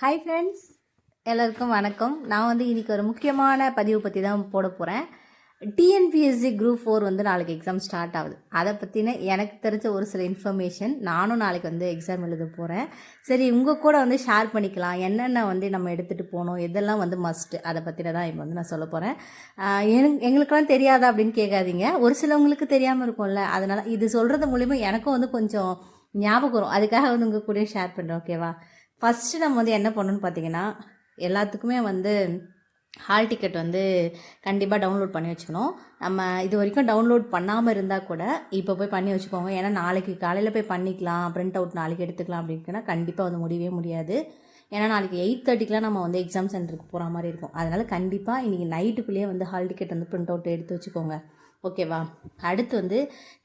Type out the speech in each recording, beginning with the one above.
Hi friends எல்லாருக்கும் வணக்கம். நான் வந்து இன்றைக்கி ஒரு முக்கியமான பதிவு பற்றி தான் போட போகிறேன் டிஎன்பிஎஸ்சி குரூப் ஃபோர் வந்து நாளைக்கு எக்ஸாம் ஸ்டார்ட் ஆகுது. அதை பற்றின எனக்கு தெரிஞ்ச ஒரு சில இன்ஃபர்மேஷன் நானும் நாளைக்கு வந்து எக்ஸாம் எழுத போகிறேன் சரி உங்கள் கூட வந்து ஷேர் பண்ணிக்கலாம். என்னென்ன வந்து நம்ம எடுத்துகிட்டு போகணும் எதெல்லாம் வந்து மஸ்ட்டு அதை பற்றின தான் இப்போ வந்து நான் சொல்ல போகிறேன் எங்களுக்கெல்லாம் தெரியாதா அப்படின்னு கேட்காதீங்க. ஒரு சிலவங்களுக்கு தெரியாமல் இருக்கும்ல. அதனால் இது சொல்கிறது மூலிமா எனக்கும் வந்து கொஞ்சம் ஞாபகம் வரும். அதுக்காக வந்து உங்கள் கூட ஷேர் பண்ணுறேன் ஓகேவா ஃபஸ்ட்டு நம்ம வந்து என்ன பண்ணணும்னு பார்த்தீங்கன்னா எல்லாத்துக்குமே வந்து ஹால் டிக்கெட் வந்து கண்டிப்பாக டவுன்லோட் பண்ணி வச்சுக்கணும். நம்ம இது வரைக்கும் டவுன்லோட் பண்ணாமல் இருந்தால் கூட இப்போ போய் பண்ணி வச்சுக்கோங்க. ஏன்னா நாளைக்கு காலையில் போய் பண்ணிக்கலாம் பிரிண்ட் அவுட் நாளைக்கு எடுத்துக்கலாம் அப்படின்னா கண்டிப்பாக வந்து முடியவே முடியாது. ஏன்னா நாளைக்கு எயிட் தேர்ட்டிக்கெலாம் நம்ம வந்து எக்ஸாம் சென்டருக்கு போகிற மாதிரி இருக்கும். அதனால் கண்டிப்பாக இன்றைக்கி நைட்டுக்குள்ளேயே வந்து ஹால் டிக்கெட் வந்து பிரிண்ட் அவுட் எடுத்து வச்சுக்கோங்க. ஓகேவா? அடுத்து வந்து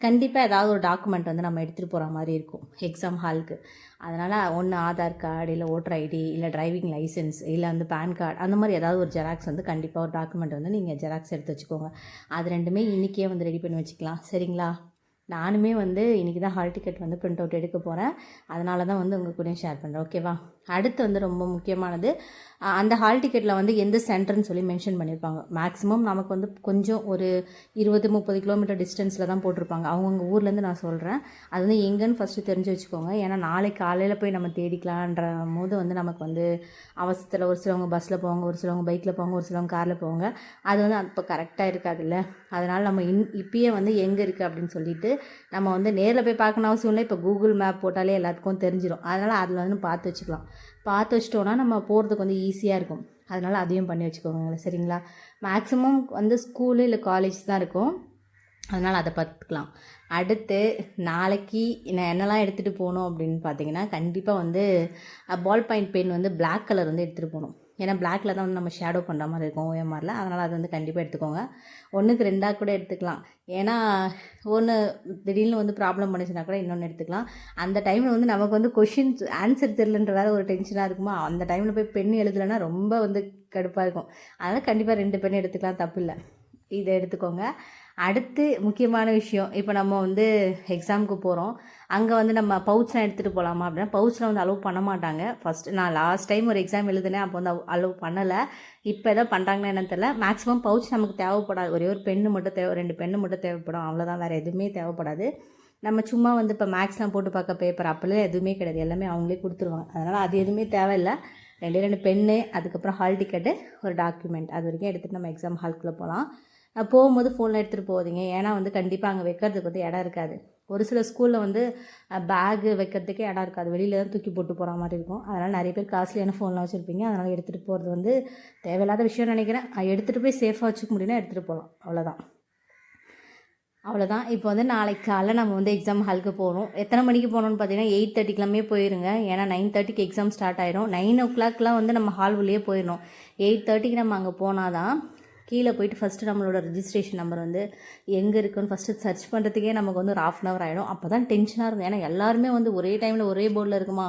கண்டிப்பாக ஏதாவது ஒரு டாக்குமெண்ட் வந்து நம்ம எடுத்துகிட்டு போகிற மாதிரி இருக்கும் எக்ஸாம் ஹாலுக்கு அதனால் ஒன்று ஆதார் கார்டு இல்லை ஓட்டர் ஐடி இல்லை டிரைவிங் லைசன்ஸ் இல்லை வந்து பேன் கார்டு அந்த மாதிரி ஏதாவது ஒரு ஜெராக்ஸ் வந்து கண்டிப்பாக ஒரு டாக்குமெண்ட் வந்து நீங்கள் ஜெராக்ஸ் எடுத்து வச்சுக்கோங்க. அது ரெண்டுமே இன்றைக்கே வந்து ரெடி பண்ணி வச்சுக்கலாம் சரிங்களா? நானுமே வந்து இன்றைக்கி தான் ஹால் டிக்கெட் வந்து பிரிண்ட் அவுட் எடுக்க போகிறேன் அதனால தான் வந்து உங்கள் கூட ஷேர் பண்ணுறேன் ஓகேவா? அடுத்து வந்து ரொம்ப முக்கியமானது அந்த ஹால் டிக்கெட்டில் வந்து எந்த சென்டர்னு சொல்லி மென்ஷன் பண்ணியிருப்பாங்க மேக்ஸிமம் நமக்கு வந்து கொஞ்சம் ஒரு இருபது முப்பது கிலோமீட்டர் டிஸ்டன்ஸில் தான் போட்டிருப்பாங்க. அவங்கவுங்க ஊர்லேருந்து நான் சொல்கிறேன் அது வந்து எங்கேன்னு ஃபஸ்ட்டு தெரிஞ்சு வச்சுக்கோங்க. ஏன்னா நாளைக்கு காலையில் போய் நம்ம தேடிக்கலான்ற போது வந்து நமக்கு வந்து அவசரத்தில் ஒரு சிலவங்க பஸ்ஸில் போவாங்க ஒரு சிலவங்க பைக்கில் போவாங்க ஒரு சிலவங்க காரில் போவாங்க. அது வந்து அப்போ கரெக்டாக இருக்காதுல்ல. அதனால் நம்ம இன் இப்பயே வந்து எங்கே இருக்குது அப்படின்னு சொல்லிட்டு நம்ம வந்து நேரில் போய் பார்க்கணும் அவசியம் இல்லை. இப்போ கூகுள் மேப் போட்டாலே எல்லாத்துக்கும் தெரிஞ்சிடும் அதனால் அதில் வந்து பார்த்து வச்சுக்கலாம். பார்த்து வச்சிட்டோன்னா நம்ம போகிறதுக்கு வந்து ஈஸியாக இருக்கும். அதனால் அதையும் பண்ணி வச்சுக்கோங்க சரிங்களா? மேக்ஸிமம் வந்து ஸ்கூலு இல்லை காலேஜ் தான் இருக்கும். அதனால் அதை பார்த்துக்கலாம். அடுத்து நாளைக்கு நான் என்னெல்லாம் எடுத்துகிட்டு போகணும் அப்படின்னு பார்த்தீங்கன்னா கண்டிப்பாக வந்து பால் பாயிண்ட் பெயின் வந்து பிளாக் கலர் வந்து எடுத்துகிட்டு போகணும். ஏன்னா பிளாக்ல தான் வந்து நம்ம ஷேடோ பண்ணுற மாதிரி இருக்கும் ஓஎம்ஆரில் அதனால் அது வந்து கண்டிப்பாக எடுத்துக்கோங்க. ஒன்றுக்கு ரெண்டாக கூட எடுத்துக்கலாம். ஏன்னா ஒன்று திடீர்னு வந்து ப்ராப்ளம் பண்ணிச்சுன்னா கூட இன்னொன்று எடுத்துக்கலாம். அந்த டைமில் வந்து நமக்கு வந்து கொஷின்ஸ் ஆன்சர் தெரிலன்ற வேறு ஒரு டென்ஷனாக இருக்குமா? அந்த டைமில் போய் பெண் எழுதலைன்னா ரொம்ப வந்து கடுப்பாக இருக்கும். அதனால் கண்டிப்பாக ரெண்டு பெண் எடுத்துக்கலாம் தப்பு இல்லை. இதை எடுத்துக்கோங்க. அடுத்து முக்கியமான விஷயம் இப்போ நம்ம வந்து எக்ஸாமுக்கு போகிறோம் அங்கே வந்து நம்ம பவுச்லாம் எடுத்துகிட்டு போகலாமா அப்படின்னா பவுச்சில் வந்து அலோவ் பண்ண மாட்டாங்க. ஃபஸ்ட்டு நான் லாஸ்ட் டைம் ஒரு எக்ஸாம் எழுதுனேன் அப்போ வந்து அலோவ் பண்ணலை. இப்போ எதோ பண்ணுறாங்கன்னா என்னன்னு தெரியல. மேக்ஸிமம் பவுச் நமக்கு தேவைப்படாது. ஒரே ஒரு பெண்ணு மட்டும் தேவை ரெண்டு பெண்ணு மட்டும் தேவைப்படும். அவ்வளோதான் வேறு எதுவுமே தேவைப்படாது. நம்ம சும்மா வந்து இப்போ மேக்ஸ்லாம் போட்டு பார்க்க பேப்பர் அப்போல்லாம் எதுவுமே கிடையாது. எல்லாமே அவங்களே கொடுத்துருவாங்க. அதனால் அது எதுவுமே தேவையில்லை. ரெண்டே ரெண்டு பெண்ணு அதுக்கப்புறம் ஹால் டிக்கெட்டு ஒரு டாக்குமெண்ட் அது வரைக்கும் எடுத்துகிட்டு நம்ம எக்ஸாம் ஹால்குள்ளே போகலாம். போகும்போது ஃபோனில் எடுத்துகிட்டு போகாதீங்க. ஏன்னா வந்து கண்டிப்பாக அங்கே வைக்கிறதுக்கு வந்து இடம் இருக்காது. ஒரு சில ஸ்கூலில் வந்து பேகு வைக்கிறதுக்கே இடம் இருக்காது. வெளியில் தான் தூக்கி போட்டு போகிற மாதிரி இருக்கும். அதனால் நிறைய பேர் காஸ்ட்லியான ஃபோன்லாம் வச்சுருப்பீங்க. அதனால் எடுத்துகிட்டு போகிறது வந்து தேவையில்லாத விஷயம் நினைக்கிறேன். எடுத்துகிட்டு போய் சேஃபாக வச்சுக்க முடியும்னா எடுத்துகிட்டு போகலாம் அவ்வளோதான் அவ்வளோதான் இப்போ வந்து நாளைக்கு காலைல நம்ம வந்து எக்ஸாம் ஹாலுக்கு போகிறோம் எத்தனை மணிக்கு போகணும்னு பார்த்தீங்கன்னா எயிட் தேர்ட்டிக்கெல்லாமே போயிருங்க. ஏன்னா நைன் தேர்ட்டிக்கு எக்ஸாம் ஸ்டார்ட் ஆயிரும் நைன் ஓ கிளாக்லாம் வந்து நம்ம ஹால் உள்ளே போயிடணும். எயிட் தேர்ட்டிக்கு நம்ம அங்கே போனால் தான் கீழே போயிட்டு ஃபஸ்ட்டு நம்மளோட ரிஜிஸ்ட்ரேஷன் நம்பர் வந்து எங்கே இருக்குன்னு ஃபஸ்ட்டு சர்ச் பண்ணுறதுக்கே நமக்கு வந்து ஒரு ஆஃப் அன் ஹவர் ஆகிடும் அப்போ தான் டென்ஷனாக இருக்கும். ஏன்னா எல்லாருமே வந்து ஒரே டைமில் ஒரே போர்டில் இருக்குமா?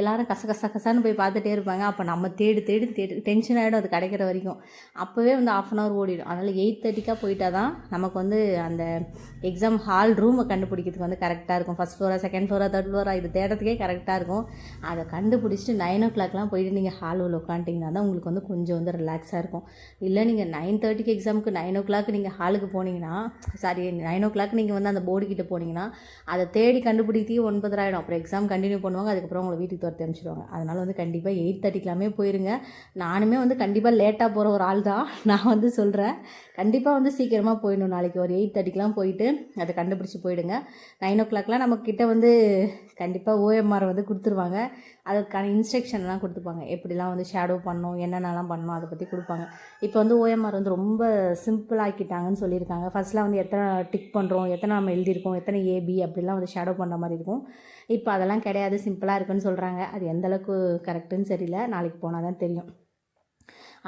எல்லாரும் கச கச கசான்னு போய் பார்த்துட்டே இருப்பாங்க. அப்போ நம்ம தேடி தேடி தேடி டென்ஷன் ஆகிடும் அது கிடைக்கிற வரைக்கும். அப்போவே வந்து ஆஃப் அன் ஹவர் ஓடிடும். அதனால் எயிட் தேர்ட்டிக்காக போயிட்டா தான் நமக்கு வந்து அந்த எக்ஸாம் ஹால் ரூமை கண்டுபிடிக்கிறதுக்கு வந்து கரெக்டாக இருக்கும். ஃபஸ்ட் ஃப்ளோரா செகண்ட் ஃப்ளோரா தேர்ட் ஃப்ளோரா இது தேடுறதுக்கே கரெக்டாக இருக்கும். அதை கண்டுபிடிச்சிட்டு நைன் ஓ கிளாக்லாம் போயிட்டு நீங்கள் ஹால் உள்ள உட்காந்துட்டிங்கன்னா தான் உங்களுக்கு வந்து கொஞ்சம் வந்து ரிலாக்ஸாக இருக்கும். இல்லை நீங்கள் நைன் தேர்ட்டிக்கு எக்ஸாமுக்கு நைன் ஓ கிளாக் நீங்கள் ஹாலுக்கு போனீங்கன்னா சாரி நைன் ஓ கிளாக் நீங்கள் வந்து அந்த போர்டு கிட்டே போனீங்கன்னா அதை தேடி கண்டுபிடித்தே ஒன்பதரை ஆகிடும் அப்புறம் எக்ஸாம் கண்டினியூ பண்ணுவாங்க அதுக்கப்புறம் உங்களை வீட்டுக்கு துரத்தி அனுப்பிச்சிடுவாங்க. அதனால் வந்து கண்டிப்பாக எயிட் தேர்ட்டிக்கெல்லாமே போயிருங்க. நானுமே வந்து கண்டிப்பாக லேட்டாக போகிற ஒரு ஆள் தான். நான் வந்து சொல்கிறேன் கண்டிப்பாக வந்து சீக்கிரமாக போயிடணும். நாளைக்கு ஒரு எயிட் தேர்ட்டிக்கெலாம் போயிட்டு அதை கண்டுபிடிச்சி போயிடுங்க. நைன் ஓ கிளாக்லாம் நம்மக்கிட்ட வந்து கண்டிப்பாக ஓஎம்ஆர் வந்து கொடுத்துருவாங்க. அதுக்கான இன்ஸ்ட்ரக்ஷன்லாம் கொடுத்துப்பாங்க. எப்படிலாம் வந்து ஷேடோ பண்ணணும் என்னென்னலாம் பண்ணணும் அதை பற்றி கொடுப்பாங்க. இப்போ வந்து ஓஎம்ஆர் வந்து ரொம்ப சிம்பிளாக்கிட்டாங்கன்னு சொல்லியிருக்காங்க. ஃபஸ்ட்லாம் வந்து எத்தனை டிக் பண்ணுறோம் எத்தனை நம்ம எழுதியிருக்கோம் எத்தனை ஏபி அப்படிலாம் வந்து ஷேடோ பண்ணுற மாதிரி இருக்கும். இப்போ அதெல்லாம் கிடையாது சிம்பிளாக இருக்குன்னு சொல்கிறாங்க அது எந்தளவுக்கு கரெக்டுன்னு தெரியல. நாளைக்கு போனால் தான் தெரியும்.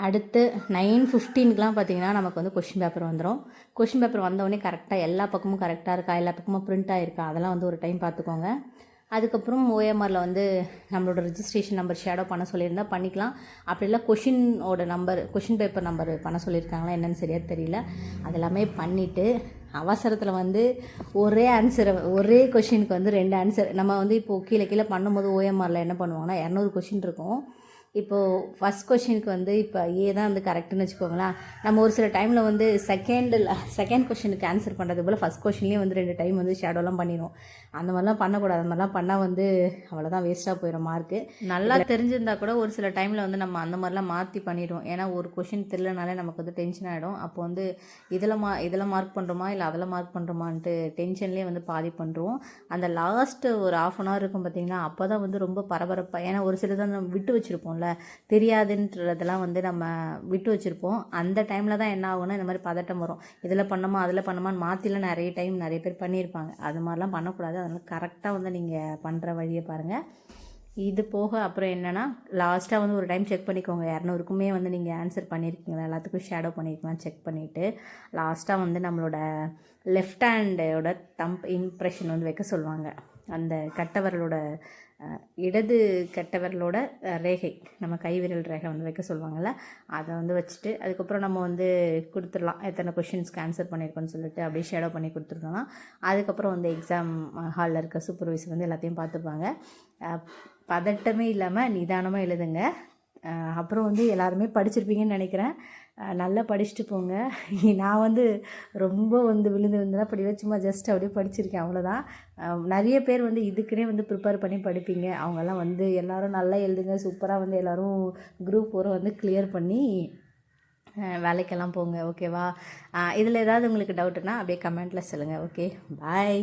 அடுத்து நைன் ஃபிஃப்டீனுக்குலாம் பார்த்தீங்கன்னா நமக்கு வந்து கொஷின் பேப்பர் வந்துடும் கொஷின் பேப்பர் வந்தோடனே கரெக்டாக எல்லா பக்கமும் கரெக்டாக இருக்கா? எல்லா பக்கமும் ப்ரிண்ட் ஆகிருக்கா அதெல்லாம் வந்து ஒரு டைம் பார்த்துக்கோங்க அதுக்கப்புறம் ஓஎம்ஆரில் வந்து நம்மளோட ரிஜிஸ்ட்ரேஷன் நம்பர் ஷேடோ பண்ண சொல்லியிருந்தா பண்ணிக்கலாம். அப்படி இல்லை கொஷினோட நம்பர் கொஷின் பேப்பர் நம்பர் பண்ண சொல்லியிருக்காங்களா என்னென்னு சரியாக தெரியல. அதெல்லாமே பண்ணிவிட்டு அவசரத்தில் வந்து ஒரே ஆன்சரை ஒரே கொஷினுக்கு வந்து ரெண்டு ஆன்சர் நம்ம வந்து இப்போது கீழே கீழே பண்ணும்போது ஓஎம்ஆரில் என்ன பண்ணுவாங்கன்னா இரநூறு கொஷின் இருக்கும். இப்போது ஃபஸ்ட் கொஷினுக்கு வந்து இப்போ ஏ தான் வந்து கரெக்டுன்னு வச்சுக்கோங்களேன். நம்ம ஒரு சில டைமில் வந்து செகண்டில் செகண்ட் கொஷினுக்கு ஆன்சர் பண்ணுறது போல் ஃபஸ்ட் கொஷின்லேயே வந்து ரெண்டு டைம் வந்து ஷேடோலாம் பண்ணிடுவோம். அந்த மாதிரிலாம் பண்ணக்கூடாது. அந்த மாதிரிலாம் பண்ணால் வந்து அவ்வளோதான் வேஸ்ட்டாக போயிடும் மார்க்கு நல்லா தெரிஞ்சிருந்தா கூட ஒரு சில டைமில் வந்து நம்ம அந்த மாதிரிலாம் மாற்றி பண்ணிடுவோம். ஏன்னா ஒரு கொஷின் தெரிலனாலே நமக்கு வந்து டென்ஷன் ஆகிடும் அப்போ வந்து இதில் மா இதில் மார்க் பண்ணுறோமா இல்லை அதில் மார்க் பண்ணுறோமான்ட்டு டென்ஷன்லேயே வந்து பாதி பண்ணுறோம் அந்த லாஸ்ட்டு ஒரு ஆஃப் அன் ஹவர் இருக்கும் பார்த்தீங்கன்னா அப்போ தான் வந்து ரொம்ப பரபரப்பாக ஏன்னா ஒரு சிலதை நம்ம விட்டு வச்சுருப்போம்ல. தெரியாதுன்றதெல்லாம் வந்து நம்ம விட்டு வச்சுருப்போம். அந்த டைமில் தான் என்ன ஆகும்னா இந்த மாதிரி பதட்டம் வரும். இதில் பண்ணோமா அதில் பண்ணோமான்னு மாற்றிலாம் நிறைய டைம் நிறைய பேர் பண்ணியிருப்பாங்க. அது மாதிரிலாம் பண்ணக்கூடாது. அதனால் கரெக்டாக வந்து நீங்கள் பண்ணுற வழியை பாருங்கள் இது போக அப்புறம் என்னென்னா லாஸ்ட்டாக வந்து ஒரு டைம் செக் பண்ணிக்கோங்க. இரநூறுக்குமே வந்து நீங்கள் ஆன்சர் பண்ணியிருக்கீங்களா எல்லாத்துக்கும் ஷேடோ பண்ணியிருக்கலாம் செக் பண்ணிவிட்டு லாஸ்ட்டாக வந்து நம்மளோட லெஃப்ட் ஹேண்டோட தம்ப் இம்ப்ரெஷன் வந்து வைக்க சொல்லுவாங்க. அந்த கட்டவரலோட இடது கட்டவரலோட ரேகை. நம்ம கைவிரல் ரேகை வந்து வைக்க சொல்லுவாங்கள்ல அதை வந்து வச்சுட்டு அதுக்கப்புறம் நம்ம வந்து கொடுத்துடலாம். எத்தனை கொஷின்ஸ்க்கு ஆன்சர் பண்ணியிருக்கோன்னு சொல்லிட்டு அப்படியே ஷேடோ பண்ணி கொடுத்துருக்கோம்னா அதுக்கப்புறம் வந்து எக்ஸாம் ஹாலில் இருக்க சூப்பர்வைசர் வந்து எல்லாத்தையும் பார்த்துப்பாங்க. பதட்டமே இல்லாமல் நிதானமாக எழுதுங்க. அப்புறம் வந்து எல்லாருமே படிச்சிருப்பீங்கன்னு நினைக்கிறேன். நல்லா படிச்சுட்டு போங்க. நான் வந்து ரொம்ப வந்து விழுந்து விழுந்துலாம் படிக்கல சும்மா ஜஸ்ட் அப்படியே படிச்சிருக்கேன் அவ்வளோதான் நிறைய பேர் வந்து இதுக்குன்னே வந்து ப்ரிப்பேர் பண்ணி படிப்பீங்க. அவங்கெல்லாம் வந்து எல்லோரும் நல்லா எழுதுங்க சூப்பராக வந்து எல்லோரும் குரூப் ஃபோரை வந்து கிளியர் பண்ணி வேலைக்கெல்லாம் போங்க ஓகேவா இதில் ஏதாவது உங்களுக்கு டவுட்டுன்னா அப்படியே கமெண்ட்டில் சொல்லுங்கள் ஓகே பாய்